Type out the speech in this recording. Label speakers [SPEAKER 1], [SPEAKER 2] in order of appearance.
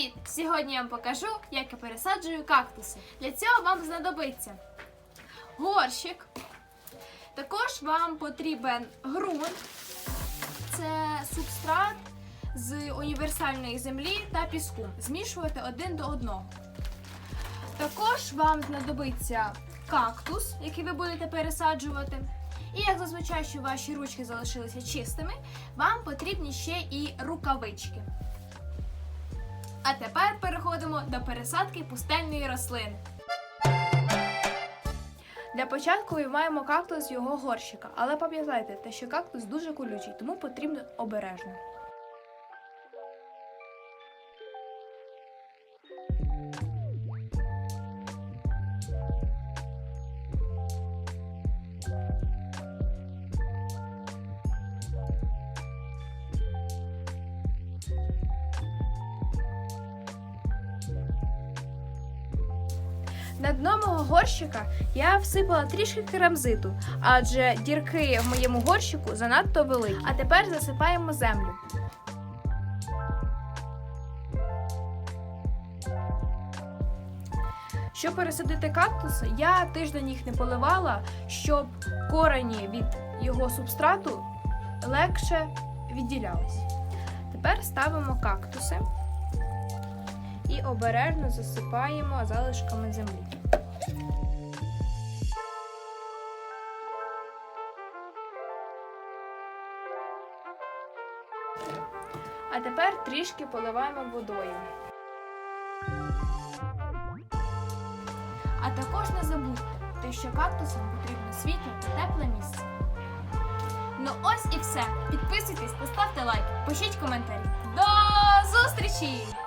[SPEAKER 1] Привіт! Сьогодні я вам покажу, як я пересаджую кактуси. Для цього вам знадобиться горщик. Також вам потрібен ґрунт. Це субстрат з універсальної землі та піску. Змішувати один до одного. Також вам знадобиться кактус, який ви будете пересаджувати. І як зазвичай, щоб ваші ручки залишилися чистими, вам потрібні ще і рукавички. А тепер переходимо до пересадки пустельної рослини. Для початку виймаємо кактус з його горщика, але пам'ятайте, те, що кактус дуже колючий, тому потрібно обережно. На дно мого горщика я всипала трішки керамзиту, адже дірки в моєму горщику занадто великі. А тепер засипаємо землю. Щоб пересадити кактуси, я тиждень їх не поливала, щоб корені від його субстрату легше відділялись. Тепер ставимо кактуси обережно засипаємо залишками землі. А тепер трішки поливаємо водою. А також не забудьте, те, що кактусам потрібно світло та тепле місце. Ну ось і все. Підписуйтесь, поставте лайк, пишіть коментарі. До зустрічі!